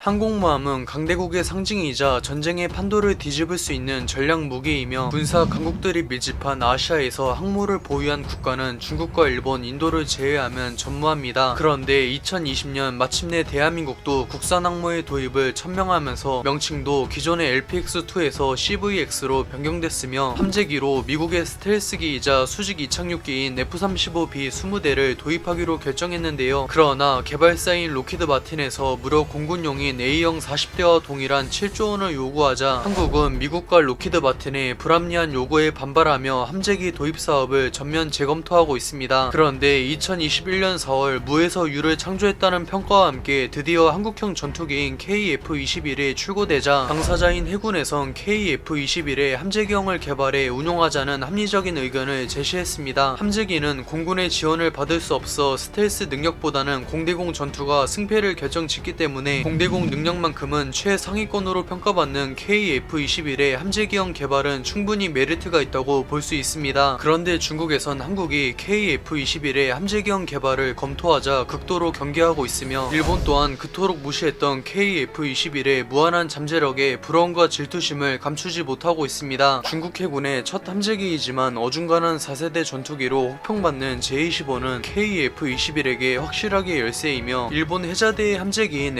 항공모함은 강대국의 상징이자 전쟁의 판도를 뒤집을 수 있는 전략 무기이며 군사 강국들이 밀집한 아시아에서 항모를 보유한 국가는 중국과 일본, 인도를 제외하면 전무합니다. 그런데 2020년 마침내 대한민국도 국산 항모의 도입을 천명하면서 명칭도 기존의 LPX-2에서 CVX로 변경됐으며 함재기로 미국의 스텔스기이자 수직 이착륙기인 F-35B 20대를 도입하기로 결정했는데요. 그러나 개발사인 로키드 마틴에서 무려 공군용 인 A형 40대와 동일한 7조 원을 요구하자 한국은 미국과 로키드 마틴의 불합리한 요구에 반발하며 함재기 도입 사업을 전면 재검토하고 있습니다. 그런데 2021년 4월 무에서 유를 창조했다는 평가와 함께 드디어 한국형 전투기인 KF-21이 출고되자 당사자인 해군에선 KF-21의 함재기형을 개발해 운용하자는 합리적인 의견을 제시했습니다. 함재기는 공군의 지원을 받을 수 없어 스텔스 능력보다는 공대공 전투가 승패를 결정짓기 때문에 공대공 능력만큼은 최상위권으로 평가받는 KF-21의 함재기형 개발은 충분히 메리트가 있다고 볼 수 있습니다. 그런데 중국에선 한국이 KF-21의 함재기형 개발을 검토하자 극도로 경계하고 있으며 일본 또한 그토록 무시했던 KF-21의 무한한 잠재력에 부러움과 질투심을 감추지 못하고 있습니다. 중국 해군의 첫 함재기이지만 어중간한 4세대 전투기로 혹평받는 J-25는 KF-21에게 확실하게 열세이며 일본 해자대의 함재기인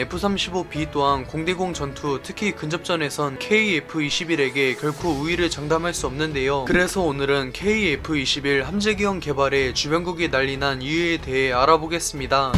F-35B 또한 공대공 전투 특히 근접전에선 KF-21에게 결코 우위를 장담할 수 없는데요. 그래서 오늘은 KF-21 함재기형 개발에 주변국이 난리난 이유에 대해 알아보겠습니다.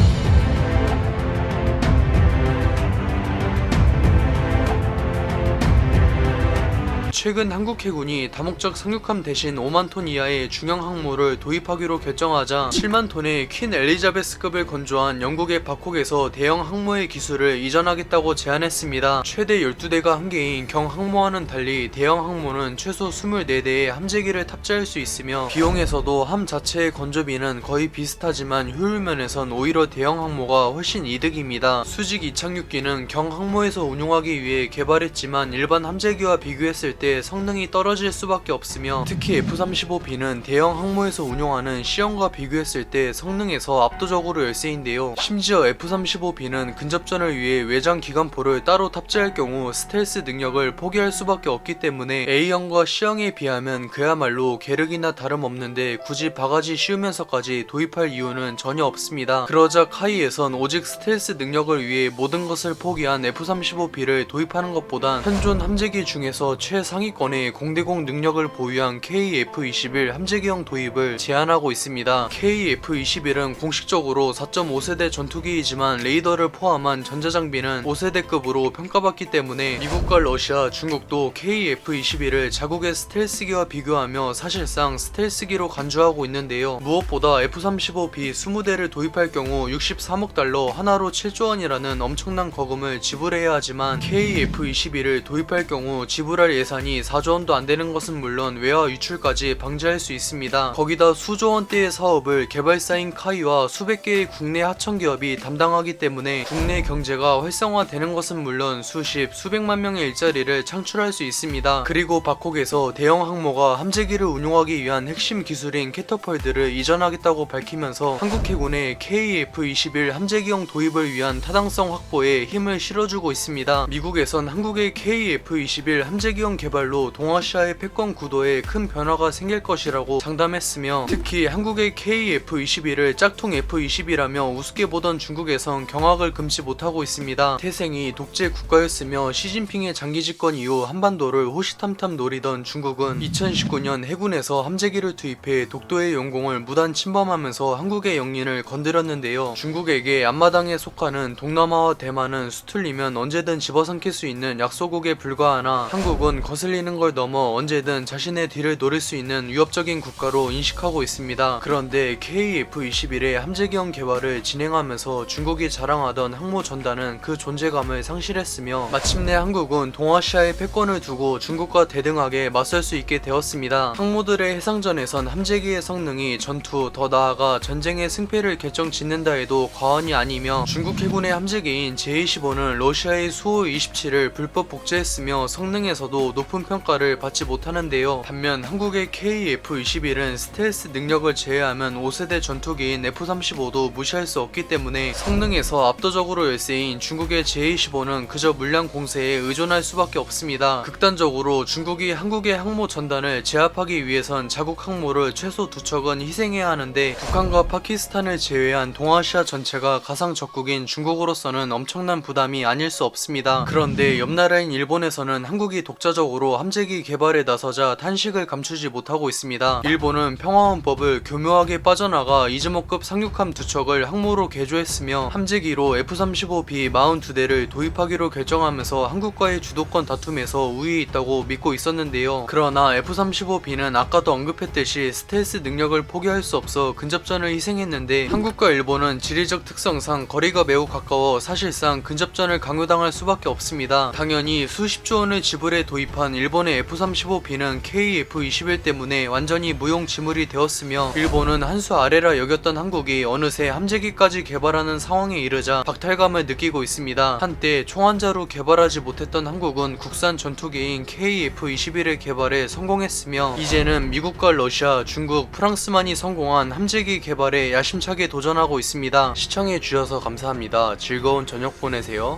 최근 한국 해군이 다목적 상륙함 대신 5만 톤 이하의 중형 항모를 도입하기로 결정하자 7만 톤의 퀸 엘리자베스급을 건조한 영국의 바콕에서 대형 항모의 기술을 이전하겠다고 제안했습니다. 최대 12대가 한계인 경 항모와는 달리 대형 항모는 최소 24대의 함재기를 탑재할 수 있으며 비용에서도 함 자체의 건조비는 거의 비슷하지만 효율면에선 오히려 대형 항모가 훨씬 이득입니다. 수직 이착륙기는 경 항모에서 운용하기 위해 개발했지만 일반 함재기와 비교했을 때 성능이 떨어질 수밖에 없으며 특히 F-35B는 대형 항모에서 운용하는 C형과 비교했을 때 성능에서 압도적으로 열세인데요. 심지어 F-35B는 근접전을 위해 외장 기관포를 따로 탑재할 경우 스텔스 능력을 포기할 수밖에 없기 때문에 A형과 C형에 비하면 그야말로 계륵이나 다름없는데 굳이 바가지 씌우면서까지 도입할 이유는 전혀 없습니다. 그러자 카이에선 오직 스텔스 능력을 위해 모든 것을 포기한 F-35B를 도입하는 것보단 현존 함재기 중에서 최상 위권의 공대공 능력을 보유한 KF-21 함재기형 도입을 제안하고 있습니다. KF-21은 공식적으로 4.5세대 전투기이지만 레이더를 포함한 전자장비는 5세대급으로 평가받기 때문에 미국과 러시아, 중국도 KF-21을 자국의 스텔스기와 비교하며 사실상 스텔스기로 간주하고 있는데요. 무엇보다 F-35B 20대를 도입할 경우 63억 달러 하나로 7조 원이라는 엄청난 거금을 지불해야 하지만 KF-21을 도입할 경우 지불할 예산이 4조 원도 안 되는 것은 물론 외화 유출까지 방지할 수 있습니다. 거기다 수조 원대의 사업을 개발사인 카이와 수백 개의 국내 하청 기업이 담당하기 때문에 국내 경제가 활성화되는 것은 물론 수십, 수백만 명의 일자리를 창출할 수 있습니다. 그리고 바콕에서 대형 항모가 함재기를 운용하기 위한 핵심 기술인 캐터펄드를 이전하겠다고 밝히면서 한국 해군의 KF-21 함재기형 도입을 위한 타당성 확보에 힘을 실어주고 있습니다. 미국에선 한국의 KF-21 함재기형 개발 로 동아시아의 패권 구도에 큰 변화가 생길 것이라고 장담했으며 특히 한국의 KF-21을 짝퉁 F-20이라며 우습게 보던 중국에선 경악을 금치 못하고 있습니다. 태생이 독재 국가였으며 시진핑의 장기 집권 이후 한반도를 호시탐탐 노리던 중국은 2019년 해군에서 함재기를 투입해 독도의 영공을 무단 침범하면서 한국의 영린을 건드렸는데요. 중국에게 앞마당에 속하는 동남아와 대만은 수틀리면 언제든 집어삼킬 수 있는 약소국에 불과하나 한국은 거 슬리는 걸 넘어 언제든 자신의 뒤를 노릴 수 있는 위협적인 국가로 인식하고 있습니다. 그런데 KF-21의 함재기형 개발을 진행하면서 중국이 자랑하던 항모 전단은 그 존재감을 상실했으며 마침내 한국은 동아시아의 패권을 두고 중국과 대등하게 맞설 수 있게 되었습니다. 항모들의 해상전에선 함재기의 성능이 전투 더 나아가 전쟁의 승패를 결정 짓는다 해도 과언이 아니며 중국 해군의 함재기인 J-15는 러시아의 수호 27을 불법 복제했으며 성능에서도 높은 높은 평가를 받지 못하는데요. 반면 한국의 KF-21은 스텔스 능력을 제외하면 5세대 전투기인 F-35도 무시할 수 없기 때문에 성능에서 압도적으로 열세인 중국의 J-25는 그저 물량 공세에 의존할 수밖에 없습니다. 극단적으로 중국이 한국의 항모 전단을 제압하기 위해선 자국 항모를 최소 두 척은 희생해야 하는데 북한과 파키스탄을 제외한 동아시아 전체가 가상 적국인 중국으로서는 엄청난 부담이 아닐 수 없습니다. 그런데 옆 나라인 일본에서는 한국이 독자적으로 함재기 개발에 나서자 탄식을 감추지 못하고 있습니다. 일본은 평화헌법을 교묘하게 빠져나가 이즈모급 상륙함 두 척을 항모로 개조했으며 함재기로 F-35B 42대를 도입하기로 결정하면서 한국과의 주도권 다툼에서 우위에 있다고 믿고 있었는데요. 그러나 F-35B는 아까도 언급했듯이 스텔스 능력을 포기할 수 없어 근접전을 희생했는데 한국과 일본은 지리적 특성상 거리가 매우 가까워 사실상 근접전을 강요당할 수밖에 없습니다. 당연히 수십조 원을 지불해 도입한 일본의 F-35B는 KF-21 때문에 완전히 무용지물이 되었으며 일본은 한 수 아래라 여겼던 한국이 어느새 함재기까지 개발하는 상황에 이르자 박탈감을 느끼고 있습니다. 한때 총환자로 개발하지 못했던 한국은 국산 전투기인 KF-21의 개발에 성공했으며 이제는 미국과 러시아, 중국, 프랑스만이 성공한 함재기 개발에 야심차게 도전하고 있습니다. 시청해 주셔서 감사합니다. 즐거운 저녁 보내세요.